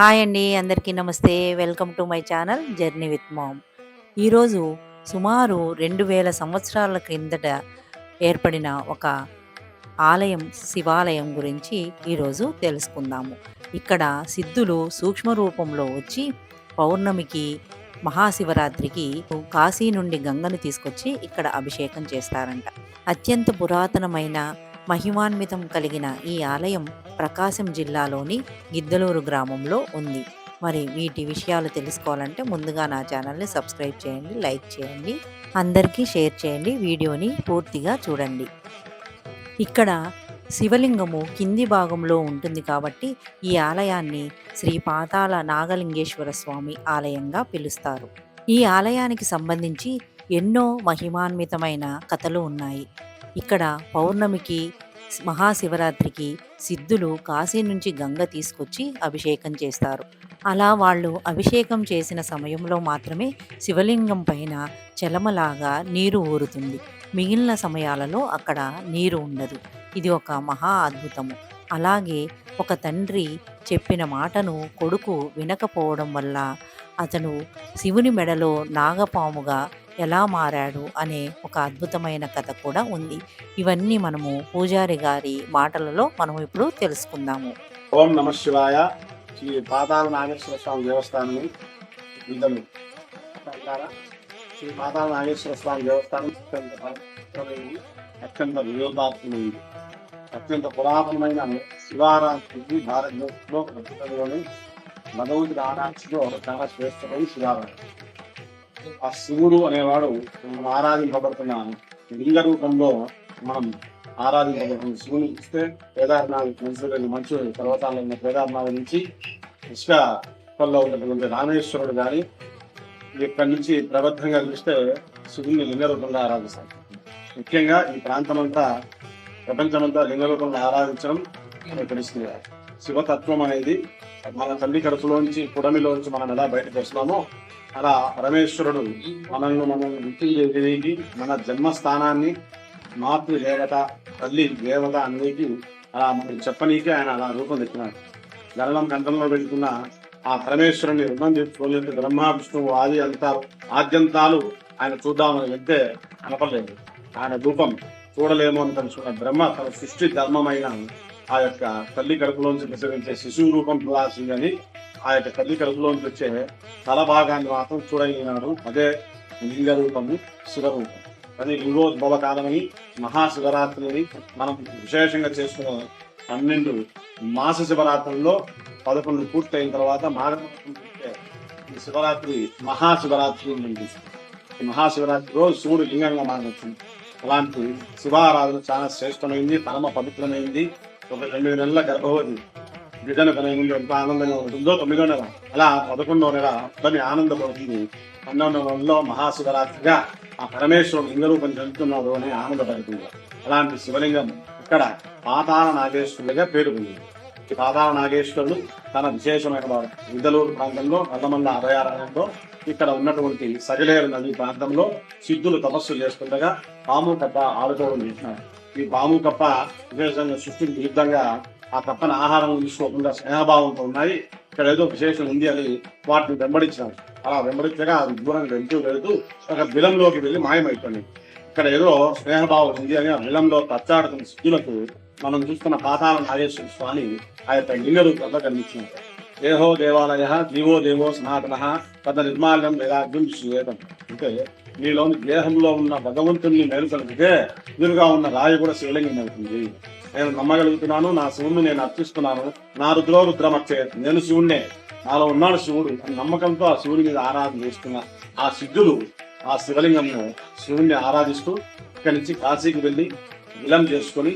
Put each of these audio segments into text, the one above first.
Hi అండి అందరికీ నమస్తే. Welcome to my channel journey with mom. ఈరోజు సుమారు రెండు వేల సంవత్సరాల క్రిందట ఏర్పడిన ఒక ఆలయం శివాలయం గురించి ఈరోజు తెలుసుకుందాము. ఇక్కడ సిద్ధులు సూక్ష్మ రూపంలో వచ్చి పౌర్ణమికి మహాశివరాత్రికి కాశీ నుండి గంగను తీసుకొచ్చి ఇక్కడ అభిషేకం చేస్తారంట. అత్యంత పురాతనమైన మహిమాన్వితం కలిగిన ఈ ఆలయం ప్రకాశం జిల్లాలోని గిద్దలూరు గ్రామంలో ఉంది. మరి వీటి విషయాలు తెలుసుకోవాలంటే ముందుగా నా ఛానల్ని సబ్స్క్రైబ్ చేయండి లైక్ చేయండి అందరికీ షేర్ చేయండి వీడియోని పూర్తిగా చూడండి. ఇక్కడ శివలింగము కింది భాగంలో ఉంటుంది కాబట్టి ఈ ఆలయాన్ని శ్రీ పాతాళ నాగలింగేశ్వర స్వామి ఆలయంగా పిలుస్తారు. ఈ ఆలయానికి సంబంధించి ఎన్నో మహిమాన్వితమైన కథలు ఉన్నాయి. ఇక్కడ పౌర్ణమికి మహాశివరాత్రికి సిద్ధులు కాశీ నుంచి గంగ తీసుకొచ్చి అభిషేకం చేస్తారు. అలా వాళ్ళు అభిషేకం చేసిన సమయంలో మాత్రమే శివలింగం పైన చలమలాగా నీరు ఊరుతుంది. మిగిలిన సమయాలలో అక్కడ నీరు ఉండదు. ఇది ఒక మహా అద్భుతము. అలాగే ఒక తండ్రి చెప్పిన మాటను కొడుకు వినకపోవడం వల్ల అతను శివుని మెడలో నాగపాముగా ఎలా మారాడు అనే ఒక అద్భుతమైన కథ కూడా ఉంది. ఇవన్నీ మనము పూజారి గారి మాటలలో మనం ఇప్పుడు తెలుసుకుందాము. ఓం నమ శివాయ. శ్రీ పాతాళ నాగేశ్వర స్వామి దేవస్థానం శ్రీ పాతాల నాగేశ్వర స్వామి దేవస్థానం అత్యంత పవిత్రమైనది, అత్యంత పురాతనమైన శివారాధన భారతదేశంలో ప్రస్తుతంలోని భగవంతుడి ఆరాధనలో చాలా శ్రేష్టమైన శివారాధన ఆ శివుడు అనేవాడు మనం ఆరాధింపబడుతున్న లింగ రూపంలో మనం ఆరాధింపబడుతున్న శివుని ఇస్తే కేదార్నాథ్ మంచి మంచు పర్వతాల్లో ఉన్న కేదార్నాథ్ నుంచి ఇసుక కొల్లో ఉన్నటువంటి రామేశ్వరుడు కానీ ఇక్కడి నుంచి ప్రబద్ధంగా చూస్తే శివుని లింగ రూపంలో ఆరాధిస్తారు. ముఖ్యంగా ఈ ప్రాంతం అంతా ప్రపంచమంతా లింగ రూపంలో ఆరాధించడం తెలుస్తుంది. శివతత్వం అనేది మన తల్లి కడుపులోంచి పుడమిలోంచి మనం ఎలా బయటకు వస్తున్నామో అలా పరమేశ్వరుడు మనల్ని మనం గుర్తించేది మన జన్మస్థానాన్ని మాతృ దేవత తల్లి దేవత అనేది అలా మనకి చెప్పనీకే ఆయన అలా రూపం తెచ్చినాడు. గరళం గంటంలో వెళ్తున్న ఆ పరమేశ్వరుని రుణం తెచ్చుకోలేదు బ్రహ్మ విష్ణువు ఆది అంతాలు ఆద్యంతాలు ఆయన చూద్దామని వెళ్తే కనపడలేదు. ఆయన రూపం చూడలేము అని తెలుసుకున్న బ్రహ్మ తన సృష్టి ధర్మమైన ఆ యొక్క తల్లి కడుపులోంచి ప్రసరించే శిశువు రూపం చూడాల్సింది అని ఆ యొక్క తల్లి కడుపులోంచి వచ్చే తల భాగాన్ని మాత్రం చూడగలిగినాడు. అదే లింగ రూపము శివరూపం అది లింగోద్భవ కాలమని మహాశివరాత్రిని మనం విశేషంగా చేసుకున్న పన్నెండు మాస శివరాత్రుల్లో పదకొండు పూర్తయిన తర్వాత మాఘమాసం ఈ శివరాత్రి మహాశివరాత్రి ఉంది ఈ మహాశివరాత్రి రోజు శివుడు లింగంగా మారవచ్చు అలాంటి శివారాధన చాలా శ్రేష్టమైంది పరమ పవిత్రమైంది. ఒక రెండు నెలల గర్భవతి బిడ్డను కనే ఎంత ఆనందంగా ఉంటుందో తొమ్మిదో నెల. అలా పదకొండో నెల పని ఆనందపడుతుంది. పన్నెండో నెలలో మహాశివరాత్రిగా ఆ పరమేశ్వరుడు లింగరూపం చెందుతున్నాడు అని ఆనందపడుతుంది. అలాంటి శివలింగం ఇక్కడ పాతాళ నాగేశ్వరుడిగా పేరు పొందింది. ఈ పాతాళ నాగేశ్వరుడు తన విశేషమైన వాడు విదలూరు ప్రాంతంలో నల్లమల్ల అభయారణ్యంలో ఇక్కడ ఉన్నటువంటి సజలేరు నది ప్రాంతంలో సిద్ధులు తపస్సు చేస్తుండగా పాము కప్ప ఆడుకోవడం చేసినారు ఈ పాము కప్ప విశేషంగా సృష్టికి విరుద్ధంగా ఆ కప్పని ఆహారం తీసుకోకుండా స్నేహభావంతో ఉన్నాయి ఇక్కడ ఏదో విశేషం ఉంది అని వాటిని వెంబడించినారు అలా వెంబడించగా అది దూరంగా వెళ్తూ వెళుతూ ఒక బిలంలోకి వెళ్ళి మాయమైపోయింది. ఇక్కడ ఏదో స్నేహభావం ఉంది అని ఆ బిలంలో తచ్చాడుతున్న సిద్ధులకు మనం చూస్తున్న పాతాల నాగేశ్వర స్వామి ఆ యొక్క లింగ రూపంలో కనిపించింది. దేహో దేవాలయ జీవో దేవో సనాతన పెద్ద నిర్మాల్యం వేదాగ్యం శ్రీవేదం. అంటే నీలోని దేహంలో ఉన్న భగవంతుని మేలుకొలిపితే ఎదురుగా ఉన్న రాయి కూడా శివలింగం అవుతుంది. నేను నమ్మగలుగుతున్నాను నా శివుణ్ణి నేను అర్పిస్తున్నాను నా రుద్రో రుద్రమచ్చే నేను శివుణ్ణే. నాలో ఉన్నాడు శివుడు నమ్మకంతో ఆ శివుడి మీద ఆరాధన చేస్తున్న ఆ సిద్ధులు ఆ శివలింగంను శివుణ్ణి ఆరాధిస్తూ ఇక్కడి నుంచి కాశీకి వెళ్ళి విలం చేసుకొని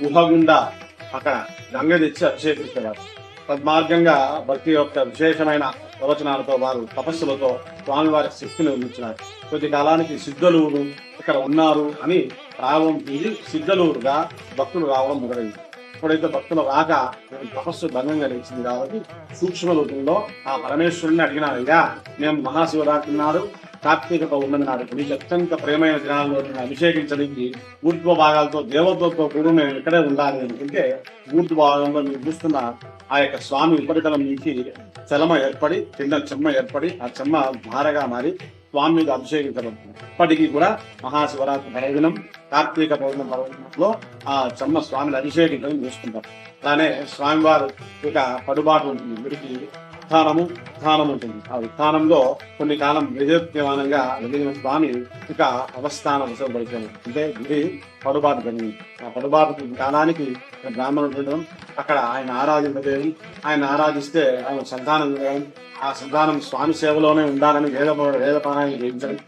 గుహ గుండా అక్కడ గంగ తెచ్చి అభిషేకిస్తున్నారు తద్మార్గంగా భక్తి యొక్క విశేషమైన ప్రవచనాలతో వారు తపస్సులతో స్వామివారి శక్తిని అందించినారు కొద్ది కాలానికి సిద్ధులు ఇక్కడ ఉన్నారు అని రావడం ఇది సిద్ధలూరుగా భక్తులు రావడం మొదలైంది. ఎప్పుడైతే భక్తులు రాక తపస్సు భంగం కలిగించింది కాబట్టి సూక్ష్మ రూపంలో ఆ పరమేశ్వరుని అడిగినారు అయ్యా మేము మహాశివరాత్రి నాడు కార్తీక పౌర్ణమి నాడు మీకు అత్యంత ప్రేమైన దినాల్లో నేను అభిషేకించడానికి ఊర్ధ్వ భాగాలతో దేవతలతో కూడా మేము ఇక్కడే ఉండాలి అనుకుంటే ఊర్ధ్వ భాగంలో మీరు చూస్తున్న ఆ యొక్క స్వామి ఉపరితలం నుంచి చలమ ఏర్పడి కింద చెమ్మ ఏర్పడి ఆ చెమ్మ భారగా మారి స్వామి మీద అభిషేకించబడుతుంది. ఇప్పటికీ కూడా మహాశివరాత్రి పర్వదినం కార్తీక పౌర్ణమి పర్వదినంలో ఆ చెమ్మ స్వామిని అభిషేకించడం చూసుకుంటారు అలానే స్వామివారు ఇక పడుబాటు ఉంటుంది. వీరికి ఉత్థానము ఉత్థానం ఉంటుంది. ఆ ఉత్థానంలో కొన్ని కాలం విజయోద్యమానంగా వెలిగిన స్వామి ఇక అవస్థానం వసపడుతుంది అంటే ఇది పడుబాటు జరిగింది ఆ పడుబాటు కాలానికి బ్రాహ్మణుడు ఉండడం అక్కడ ఆయన ఆరాధించడం ఆయన ఆరాధిస్తే ఆయన సంతానం ఆ సంతానం స్వామి సేవలోనే ఉండాలని వేద వేదపారాయణ చేయించడం.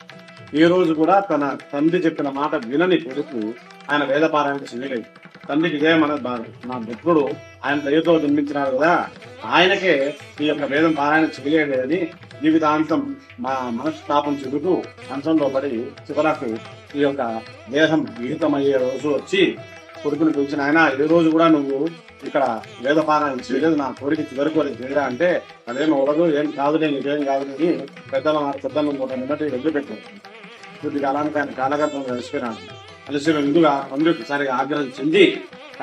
ఈ రోజు కూడా తన తండ్రి చెప్పిన మాట వినని కొడుకు ఆయన వేదపారాయణ చేయలేదు. తండ్రికి ఇదే మన బాధ. నా మిత్రుడు ఆయన దయతో జన్మించినారు కదా. ఆయనకే ఈ యొక్క వేదం పారాయణ చేయలేదని జీవితాంతం మా మనస్తాపం చెబుతూ అంశంలో పడి చివరకు ఈ యొక్క దేహం విహితమయ్యే రోజు వచ్చి కొడుకుని పిలిచిన ఆయన ఏ రోజు కూడా నువ్వు ఇక్కడ వేద పారాయణ చేయలేదు. నా కోరిక చివరి కోరిక చేయరా అంటే అదేం ఉండదు ఏం కాదు నేను ఇదేం కాదు అని పెద్దల మాట పెద్దల మూట నిన్నటి వదిలిపెట్టాను కొద్ది కాలానికి ఆయన కాలగర్భం కలిసిపోయినాడు కలిసిన ముందుగా తండ్రి ఆగ్రహం చెంది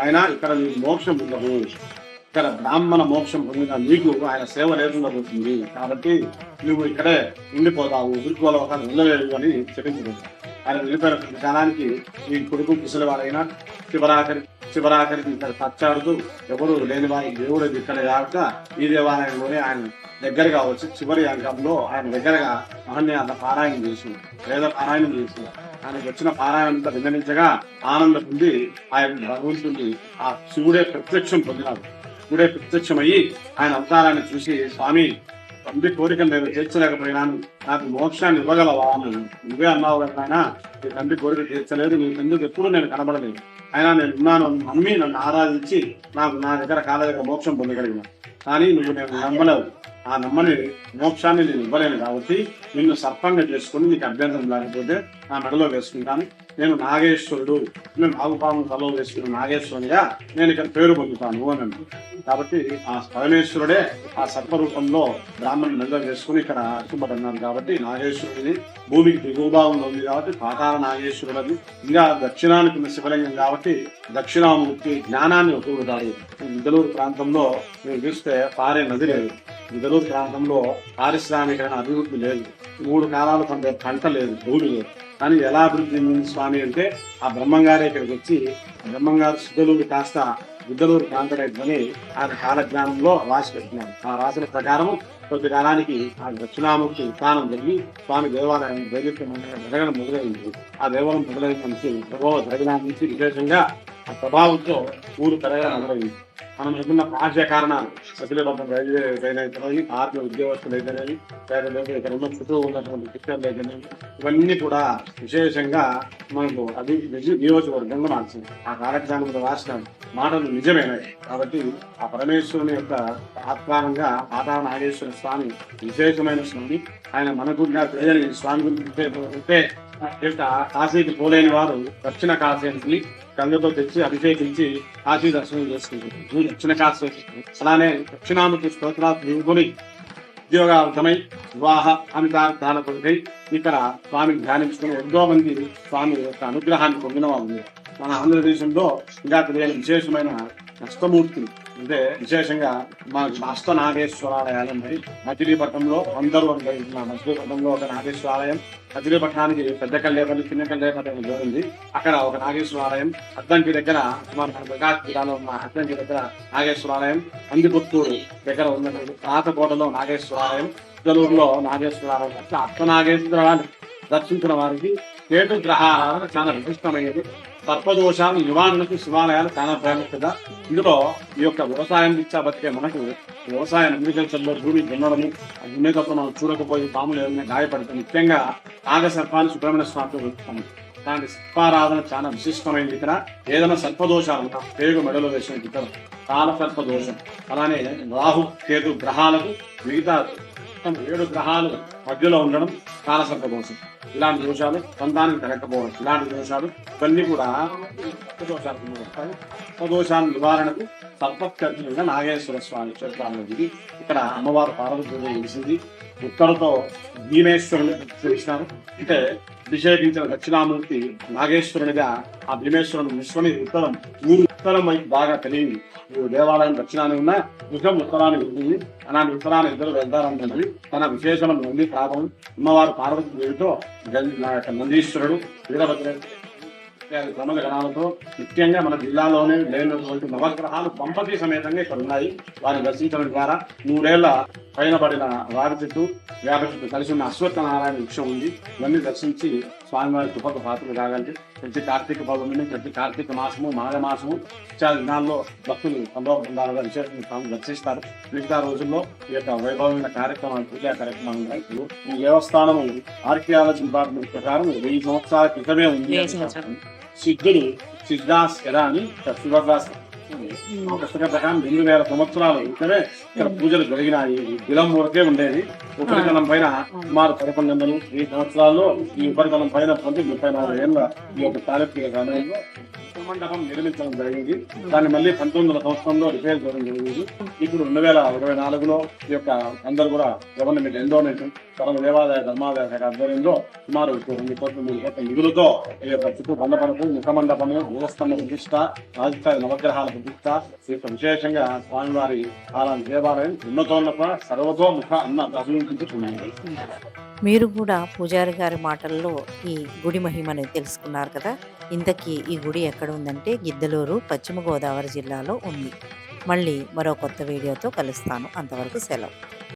ఆయన ఇక్కడ నీకు మోక్షం ఉండదు. ఇక్కడ బ్రాహ్మణ మోక్షం పొందిన నీకు ఆయన సేవ లేకుండా పోతుంది. కాబట్టి నువ్వు ఇక్కడే ఉండిపోతావు. ఉరుకోల ఒక వెళ్ళలేదు అని చెప్పించలేదు ఆయన వెళ్ళిపోయిన విధానానికి ఈ కొడుకు కుశలవారైనా శివరాకరి శివరాకరికి ఇక్కడ తచ్చాడుతూ ఎవరు లేని వారి దేవుడు ఇక్కడ కాక ఈ దేవాలయంలోనే ఆయన దగ్గరగా వచ్చి చివరి అంకంలో ఆయన దగ్గరగా మహన్యాల పారాయణం చేసి వేద పారాయణం చేసి ఆయనకు వచ్చిన పారాయణంతా విన్నవించగా ఆనంద పొంది ఆయన భగవంతుడి ఆ శివుడే ప్రత్యక్షం పొందినాడు. శివుడే ప్రత్యక్షమయ్యి ఆయన అవతారాన్ని చూసి స్వామి తండ్రి కోరిక నేను తీర్చలేకపోయినాను నాకు మోక్షాన్ని ఇవ్వగలవా? అని నువ్వే అన్నావు కదా ఆయన నీ తండ్రి కోరిక తీర్చలేదు. నీ ఎందుకు ఎప్పుడు నేను కనబడలేదు. అయినా నేను ఉన్నాను నమ్మి నన్ను ఆరాధించి నాకు నా దగ్గర కాల దగ్గర మోక్షం పొందగలిగిన. కానీ నువ్వు నేను నమ్మలేవు. ఆ నమ్మని మోక్షాన్ని నేను ఇవ్వలేను కాబట్టి నిన్ను సర్పంగా చేసుకుని నీకు అభ్యంతరం లేకపోతే నా మెడలో వేసుకుంటాను. నేను నాగేశ్వరుడు నేను నాగుపాము తలలో వేసుకున్న నాగేశ్వరునిగా నేను ఇక్కడ పేరు పొందుతాను అని. కాబట్టి ఆ పరమేశ్వరుడే ఆ సర్పరూపంలో బ్రాహ్మణ్ మెడలో వేసుకుని ఇక్కడ అర్థపడున్నాను కాబట్టి నాగేశ్వరుడిని భూమికి దిగువ ఉంది కాబట్టి పాతాల నాగేశ్వరుడు ఇంకా దక్షిణానికి ఉన్న శివలింగం కాబట్టి దక్షిణామూర్తి జ్ఞానాన్ని ఒప్పుకుంటాడు. ఇద్దలూరు ప్రాంతంలో మీరు చూస్తే పారే నది లేదు. ఇద్దలూరు ప్రాంతంలో పారిశ్రామికమైన అభివృద్ధి లేదు. మూడు కాలాలు పండే పంట లేదు భూమి లేదు. కానీ ఎలా అభివృద్ధి చెందింది స్వామి అంటే ఆ బ్రహ్మంగారే ఇక్కడికి వచ్చి బ్రహ్మంగారు శుద్ధలూరు కాస్త బుద్ధలూరు ప్రాంతమైందని ఆయన కాలజ్ఞానంలో రాసి పెట్టినారు. ఆ రాసిన ప్రకారం కొద్ది కాలానికి ఆ దక్షిణామూర్తి స్థానం జరిగి స్వామి దేవాలయం జరుగుతున్న జరగడం మొదలైంది. ఆ దేవాలయం మొదలైన నుంచి ప్రభావ జరగడం నుంచి విశేషంగా ఆ ప్రభావంతో ఊరు పెరగడం మొదలైంది. మనం చెప్తున్న బాహ్య కారణాలు. సభ్యులబద్ధం రైతులైతేనేవి ఆత్మ ఉద్యోగస్తులు అయితేనేవి లేకపోతే ఇక్కడ ఉన్న చుట్టూ ఉన్నటువంటి పిక్చర్లు అయితేనేవి ఇవన్నీ కూడా విశేషంగా మనకు అది నియోజకవర్గంగా మార్చింది. ఆ కార్యక్రమంలో రాసిన మాటలు నిజమైనవి కాబట్టి ఆ పరమేశ్వరుని యొక్క ఆత్మానంగా పాతా నాగేశ్వర స్వామి విశేషమైన స్వామి. ఆయన మనకు తెలియని స్వామి గురించి ఉంటే కాశీకి పోలేని వారు దక్షిణ కాశీని గంగతో తెచ్చి అభిషేకించి కాశీ దర్శనం చేసుకుంటారు దక్షిణ కాశీ అలానే దక్షిణామూర్తి స్తోత్రాలు చదువుకొని ఉద్యోగార్థమై వివాహ అమితార్థాల కొరకై ఇక్కడ స్వామిని ధ్యానించుకుని ఎంతో మంది స్వామి యొక్క అనుగ్రహాన్ని పొందిన వాళ్ళు మన ఆంధ్రదేశంలో ఇంకా తెలియని విశేషమైన అష్టమూర్తులు అంటే విశేషంగా మా అష్ట నాగేశ్వరాలయాలు ఉన్నాయి మచిలీపట్నంలో అందరూ అనుభవిస్తున్న మచిలీపట్నంలో ఒక నాగేశ్వరాలయం మచిలీపట్నానికి పెద్ద కల్లేపల్లి చిన్న కల్లేపల్లి ఉంది అక్కడ ఒక నాగేశ్వరాలయం అద్దంకి దగ్గర సుమారు మన ప్రకాశ్ జిల్లాలో ఉన్న అద్దంకి దగ్గర నాగేశ్వరాలయం అందిపుత్తూరు దగ్గర ఉన్నటువంటి పాతకోటలో నాగేశ్వరాలయం నాగేశ్వర ఆలయం అట్లా అష్ట నాగేశ్వరాన్ని దర్శించిన వారికి కేటు గ్రహాలను చాలా విశిష్టమైనది. సర్పదోషాలు నివారణకు శివాలయాలు చాలా ప్రాముఖ్యత ఇందులో ఈ యొక్క వ్యవసాయం ఇచ్చా బతికే మనకు వ్యవసాయం అగ్రికల్చర్లో భూమి దున్నడము ఆ మనం చూడకపోయి పాములు ఏమైనా గాయపడతాం ముఖ్యంగా ఆగ సర్పాన్ని సుబ్రహ్మణ్య స్వామితో వెళ్తాము దాని సర్పారాధన చాలా విశిష్టమైనది ఇక్కడ. ఏదైనా సర్పదోషాలు ఉన్నా పేగు మెడలో వేసిన ఇక్కడ కాలసర్ప దోషం అలానే రాహు కేతు గ్రహాలకు మిగతా ఏడు గ్రహాలు మధ్యలో ఉండడం కాలసర్ప దోషం ఇలాంటి దోషాలు సంతానికి కలగకపోవడం ఇలాంటి దోషాలు ఇవన్నీ కూడా దోషాలు వస్తాయి. దోషాల నివారణకు సర్పకర్తలుగా నాగేశ్వర స్వామి క్షేత్రాలు ఇది ఇక్కడ అమ్మవారు పార్వతి చేసింది ఉత్తరతో భీమేశ్వరుని ప్రతిష్ఠించినారు అంటే అభిషేకించిన దక్షిణామూర్తి నాగేశ్వరునిగా ఆ భీమేశ్వరుని విశ్వని ఉత్తరం ఊరు ఉత్తరం వైపు బాగా తెలియదు. దేవాలయం దక్షిణాన్ని ఉన్న ముఖం ఉత్తరాన్ని ఉంటుంది అలాంటి ఉత్తరాన్ని ఇద్దరు వెళ్తారన్నది తన విశేషణం ఉంది. పాపం అమ్మవారు పార్వతి దేవితో నా యొక్క నందీశ్వరుడు వీరభద్ర ప్రముఖ గణాలతో ముఖ్యంగా మన జిల్లాలోనే లేనటువంటి నవగ్రహాలు పంపతి సమేతంగా ఇక్కడ ఉన్నాయి. వారిని దర్శించడం ద్వారా నూరేళ్ళ పైన పడిన రావి చెట్టు వేప చెట్టు కలిసి ఉన్న అశ్వత్థనారాయణ వృక్షం ఉంది. ఇవన్నీ దర్శించి స్వామివారి కృపకు పాత్రలు కాగలిగి ప్రతి కార్తీక పౌర్ణమిని ప్రతి కార్తీక మాసము మాఘ మాసము ఇత్యాది దినాల్లో భక్తులు సంభవ విశేషంగా స్వామి దర్శిస్తారు మిగతా రోజుల్లో ఈ యొక్క వైభవమైన కార్యక్రమాలు పూజా కార్యక్రమాలు ఈ దేవస్థానము ఆర్కియాలజీ డిపార్ట్మెంట్ ప్రకారం వెయ్యి సంవత్సరాల క్రితమే ఉంది. సిద్ధుడు సిద్ధాస్ ఎరా అని శివదాస్ పుస్తక ప్రకారం రెండు వేల సంవత్సరాలు క్రితమే ఇక్కడ పూజలు జరిగినాయి. బిలం వరకే ఉండేది. ఉపరితలం పైన సుమారు పదకొండు వందలు ఈ సంవత్సరాల్లో ఈ ఉపరితలం పైన పొంది ముప్పై నాలుగు ఏళ్ళ ఈ యొక్క చారిత్రక సమయంలో మండపం నిర్మించడం జరిగింది. దాన్ని మళ్ళీ పంతొమ్మిది వందల సంవత్సరంలో రిపేర్ చేయడం జరిగింది. ఇప్పుడు రెండు వేల ఇరవై నాలుగులో ఈ యొక్క అందరూ కూడా గవర్నమెంట్ ఎండోనేషన్ సర్వ దేవాదాయ ధర్మాదాయ శాఖ ఆధ్వర్యంలో సుమారు రెండు కోట్ల మూడు కోట్ల నిధులతో ఈ యొక్క చుట్టూ బండపడకు ముఖ మండపము భూస్తంభ ప్రతిష్ట రాజకీయ నవగ్రహాల ప్రతిష్ట ఈ యొక్క విశేషంగా స్వామివారి ఆలయం దేవాలయం ఉన్నతోన్నత సర్వతో ముఖ అన్న అభివృద్ధించుకున్నాయి మీరు కూడా పూజారి గారి మాటల్లో ఈ గుడి మహిమని తెలుసుకున్నారు కదా? ఇంతకీ ఈ గుడి ఎక్కడ ఉందంటే గిద్దలూరు పశ్చిమ గోదావరి జిల్లాలో ఉంది. మళ్ళీ మరో కొత్త వీడియోతో కలుస్తాను. అంతవరకు సెలవు.